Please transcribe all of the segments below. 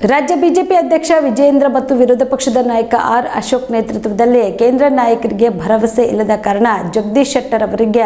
ರಾಜ್ಯ ಬಿಜೆಪಿ ಅಧ್ಯಕ್ಷ ವಿಜಯೇಂದ್ರ ಮತ್ತು ವಿರೋಧ ಪಕ್ಷದ ನಾಯಕ ಆರ್ ಅಶೋಕ್ ನೇತೃತ್ವದಲ್ಲಿ ಕೇಂದ್ರ ನಾಯಕರಿಗೆ ಭರವಸೆ ಇಲ್ಲದ ಕಾರಣ ಜಗದೀಶ್ ಶೆಟ್ಟರ್ ಅವರಿಗೆ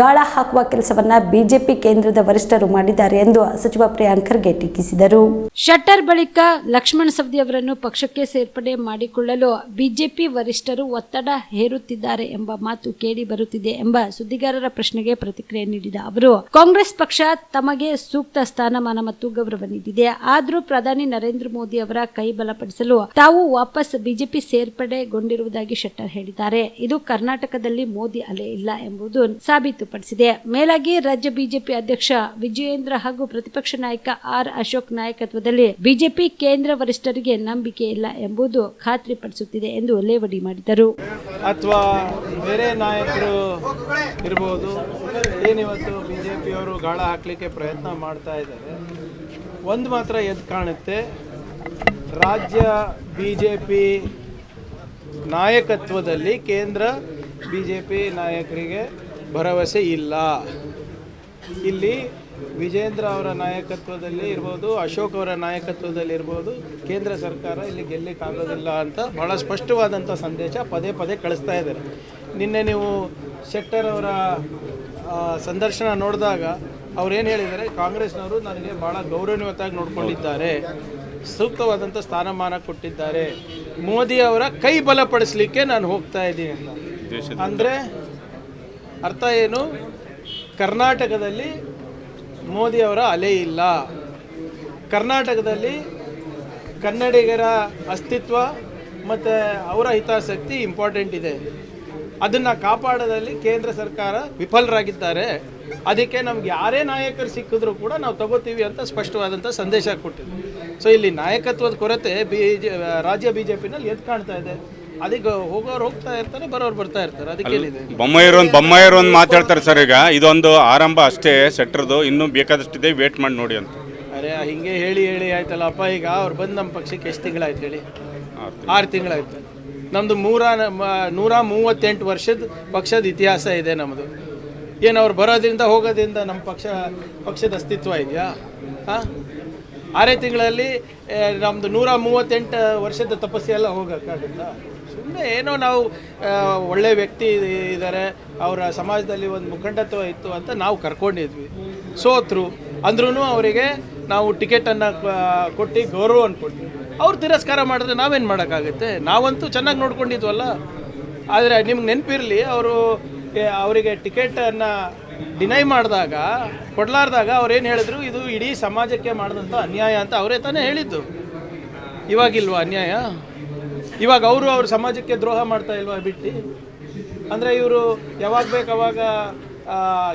ಗಾಳ ಹಾಕುವ ಕೆಲಸವನ್ನ ಬಿಜೆಪಿ ಕೇಂದ್ರದ ವರಿಷ್ಠರು ಮಾಡಿದ್ದಾರೆ ಎಂದು ಸಚಿವ ಪ್ರಿಯಾಂಕ್ ಖರ್ಗೆ ಟೀಕಿಸಿದರು. ಶೆಟ್ಟರ್ ಬಳಿಕ ಲಕ್ಷ್ಮಣ ಸವದಿ ಅವರನ್ನು ಪಕ್ಷಕ್ಕೆ ಸೇರ್ಪಡೆ ಮಾಡಿಕೊಳ್ಳಲು ಬಿಜೆಪಿ ವರಿಷ್ಠರು ಒತ್ತಡ ಹೇರುತ್ತಿದ್ದಾರೆ ಎಂಬ ಮಾತು ಕೇಳಿ ಬರುತ್ತಿದೆ ಎಂಬ ಸುದ್ದಿಗಾರರ ಪ್ರಶ್ನೆಗೆ ಪ್ರತಿಕ್ರಿಯೆ ನೀಡಿದ ಅವರು, ಕಾಂಗ್ರೆಸ್ ಪಕ್ಷ ತಮಗೆ ಸೂಕ್ತ ಸ್ಥಾನಮಾನ ಮತ್ತು ಗೌರವ ನೀಡಿದೆ. ಆದರೂ ಪ್ರಧಾನಿ ನರೇಂದ್ರ ಮೋದಿ ಅವರ ಕೈ ಬಲಪಡಿಸಲು ತಾವು ವಾಪಸ್ ಬಿಜೆಪಿ ಸೇರ್ಪಡೆಗೊಂಡಿರುವುದಾಗಿ ಶೆಟ್ಟರ್ ಹೇಳಿದ್ದಾರೆ. ಇದು ಕರ್ನಾಟಕದಲ್ಲಿ ಮೋದಿ ಅಲೆ ಇಲ್ಲ ಎಂಬುದು ಸಾಬೀತುಪಡಿಸಿದೆ. ಮೇಲಾಗಿ ರಾಜ್ಯ ಬಿಜೆಪಿ ಅಧ್ಯಕ್ಷ ವಿಜಯೇಂದ್ರ ಹಾಗೂ ಪ್ರತಿಪಕ್ಷ ನಾಯಕ ಆರ್ ಅಶೋಕ್ ನಾಯಕತ್ವದಲ್ಲಿ ಬಿಜೆಪಿ ಕೇಂದ್ರ ವರಿಷ್ಠರಿಗೆ ನಂಬಿಕೆ ಇಲ್ಲ ಎಂಬುದು ಖಾತ್ರಿಪಡಿಸುತ್ತಿದೆ ಎಂದು ಲೇವಡಿ ಮಾಡಿದರು. ಅಥವಾ ಬೇರೆ ನಾಯಕರು ಇರಬಹುದು ಏನಿವತ್ತು ಬಿಜೆಪಿಯವರು ಗಾಳ ಹಾಕಲಿಕ್ಕೆ ಪ್ರಯತ್ನ ಮಾಡ್ತಾ ಇದ್ದಾರೆ ಒಂದು ಮಾತ್ರ ಎದ್ದು ಕಾಣುತ್ತೆ. ರಾಜ್ಯ ಬಿ ಜೆ ಪಿ ನಾಯಕತ್ವದಲ್ಲಿ ಕೇಂದ್ರ ಬಿ ಜೆ ಪಿ ನಾಯಕರಿಗೆ ಭರವಸೆ ಇಲ್ಲ. ಇಲ್ಲಿ ವಿಜೇಂದ್ರ ಅವರ ನಾಯಕತ್ವದಲ್ಲಿ ಇರ್ಬೋದು, ಅಶೋಕ್ ಅವರ ನಾಯಕತ್ವದಲ್ಲಿ ಇರ್ಬೋದು, ಕೇಂದ್ರ ಸರ್ಕಾರ ಇಲ್ಲಿ ಗೆಲ್ಲಕ್ಕಾಗೋದಿಲ್ಲ ಅಂತ ಬಹಳ ಸ್ಪಷ್ಟವಾದಂಥ ಸಂದೇಶ ಪದೇ ಪದೇ ಕಳಿಸ್ತಾ ಇದ್ದಾರೆ. ನಿನ್ನೆ ನೀವು ಶೆಟ್ಟರ್ ಅವರ ಸಂದರ್ಶನ ನೋಡಿದಾಗ ಅವ್ರೇನು ಹೇಳಿದ್ದಾರೆ ಕಾಂಗ್ರೆಸ್ನವರು ನನಗೆ ಭಾಳ ಗೌರವಯುತವಾಗಿ ನೋಡಿಕೊಂಡಿದ್ದಾರೆ ಸೂಕ್ತವಾದಂಥ ಸ್ಥಾನಮಾನ ಕೊಟ್ಟಿದ್ದಾರೆ ಮೋದಿ ಅವರ ಕೈ ಬಲಪಡಿಸಲಿಕ್ಕೆ ನಾನು ಹೋಗ್ತಾ ಇದ್ದೀನಿ ಅಂತ. ಅಂದರೆ ಅರ್ಥ ಏನು? ಕರ್ನಾಟಕದಲ್ಲಿ ಮೋದಿ ಅವರ ಅಲೆ ಇಲ್ಲ. ಕರ್ನಾಟಕದಲ್ಲಿ ಕನ್ನಡಿಗರ ಅಸ್ತಿತ್ವ ಮತ್ತು ಅವರ ಹಿತಾಸಕ್ತಿ ಇಂಪಾರ್ಟೆಂಟ್ ಇದೆ. ಅದನ್ನು ಕಾಪಾಡೋದಲ್ಲಿ ಕೇಂದ್ರ ಸರ್ಕಾರ ವಿಫಲರಾಗಿದ್ದಾರೆ. ಅದಕ್ಕೆ ನಮ್ಗೆ ಯಾರೇ ನಾಯಕರು ಸಿಕ್ಕಿದ್ರು ಕೂಡ ನಾವು ತಗೋತೀವಿ ಅಂತ ಸ್ಪಷ್ಟವಾದಂಥ ಸಂದೇಶ ಕೊಟ್ಟಿದ್ವಿ ಸೊ ಇಲ್ಲಿ ನಾಯಕತ್ವದ ಕೊರತೆ ಬಿ ಜೆ ರಾಜ್ಯ ಬಿ ಜೆ ಪಿನಲ್ಲಿ ಎದ್ದು ಕಾಣ್ತಾ ಇದೆ. ಅದಕ್ಕೆ ಹೋಗೋರು ಹೋಗ್ತಾ ಇರ್ತಾರೆ ಬರೋರು ಬರ್ತಾ ಇರ್ತಾರೆ. ಅದಕ್ಕೇನಿದೆ ಬೊಮ್ಮಾಯಿರು ಒಂದು ಬೊಮ್ಮಾಯಿರು ಒಂದು ಮಾತಾಡ್ತಾರೆ ಸರ್ ಈಗ. ಇದೊಂದು ಆರಂಭ ಅಷ್ಟೇ ಸೆಟ್ರದು ಇನ್ನೂ ಬೇಕಾದಷ್ಟಿದೆ ವೇಟ್ ಮಾಡಿ ನೋಡಿ ಅಂತ. ಅರೆ ಹಿಂಗೆ ಹೇಳಿ ಹೇಳಿ ಆಯ್ತಲ್ಲಪ್ಪ. ಈಗ ಅವ್ರು ಬಂದು ನಮ್ಮ ಪಕ್ಷಕ್ಕೆ ಎಷ್ಟು ತಿಂಗಳಾಯ್ತು ಹೇಳಿ? ಆರು ತಿಂಗಳಾಯ್ತು. ನಮ್ಮದು ಮೂರ ನೂರ ಮೂವತ್ತೆಂಟು ವರ್ಷದ ಪಕ್ಷದ ಇತಿಹಾಸ ಇದೆ ನಮ್ಮದು ಏನು ಅವ್ರು ಬರೋದ್ರಿಂದ ಹೋಗೋದ್ರಿಂದ ನಮ್ಮ ಪಕ್ಷ, ಪಕ್ಷದ ಅಸ್ತಿತ್ವ ಇದೆಯಾ? ಹಾಂ? ಆರೇ ತಿಂಗಳಲ್ಲಿ ನಮ್ಮದು ನೂರ ಮೂವತ್ತೆಂಟು ವರ್ಷದ ತಪಸ್ಸೆಲ್ಲ ಹೋಗೋಕ್ಕಾಗುತ್ತಾ? ಸುಮ್ಮನೆ ಏನೋ ನಾವು ಒಳ್ಳೆ ವ್ಯಕ್ತಿ ಇದ್ದಾರೆ, ಅವರ ಸಮಾಜದಲ್ಲಿ ಒಂದು ಮುಖಂಡತ್ವ ಇತ್ತು ಅಂತ ನಾವು ಕರ್ಕೊಂಡಿದ್ವಿ. ಸೋತರು. ಅಂದ್ರೂ ಅವರಿಗೆ ನಾವು ಟಿಕೆಟನ್ನು ಕೊಟ್ಟು ಗೌರವವನ್ನು ಕೊಟ್ವಿ ಅವ್ರು ತಿರಸ್ಕಾರ ಮಾಡಿದ್ರೆ ನಾವೇನು ಮಾಡೋಕ್ಕಾಗುತ್ತೆ? ನಾವಂತೂ ಚೆನ್ನಾಗಿ ನೋಡ್ಕೊಂಡಿದ್ವಲ್ಲ. ಆದರೆ ನಿಮ್ಗೆ ನೆನಪಿರಲಿ ಅವರು ಅವರಿಗೆ ಟಿಕೆಟನ್ನು ಡಿನೈ ಮಾಡಿದಾಗ ಕೊಡಲಾರ್ದಾಗ ಅವ್ರೇನು ಹೇಳಿದ್ರು ಇದು ಇಡೀ ಸಮಾಜಕ್ಕೆ ಮಾಡಿದಂಥ ಅನ್ಯಾಯ ಅಂತ ಅವರೇ ತಾನೇ ಹೇಳಿದ್ದು. ಇವಾಗಿಲ್ವಾ ಅನ್ಯಾಯ? ಇವಾಗ ಅವರು ಅವ್ರ ಸಮಾಜಕ್ಕೆ ದ್ರೋಹ ಮಾಡ್ತಾ ಇಲ್ವಾ ಬಿಟ್ಟು? ಅಂದರೆ ಇವರು ಯಾವಾಗ ಬೇಕು ಅವಾಗ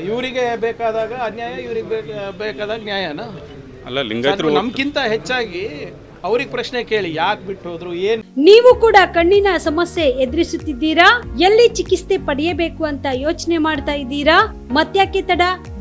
ಇವರಿಗೆ ಬೇಕಾದಾಗ ಅನ್ಯಾಯ ಇವ್ರಿಗೆ ಬೇಕ ಬೇಕಾದಾಗ ನ್ಯಾಯನ? ಅಲ್ಲ ನಮ್ಗಿಂತ ಹೆಚ್ಚಾಗಿ ಅವ್ರಿಗೆ ಪ್ರಶ್ನೆ ಕೇಳಿ, ಯಾಕೆ ಬಿಟ್ಟು ಹೋದ್ರು ಏನು? ನೀವು ಕೂಡ ಕಣ್ಣಿನ ಸಮಸ್ಯೆ ಎದುರಿಸುತ್ತಿದ್ದೀರಾ? ಎಲ್ಲಿ ಚಿಕಿತ್ಸೆ ಪಡೆಯಬೇಕು ಅಂತ ಯೋಚನೆ ಮಾಡ್ತಾ ಇದ್ದೀರಾ? ಮತ್ತ್ಯಾಕೆ ತಡ?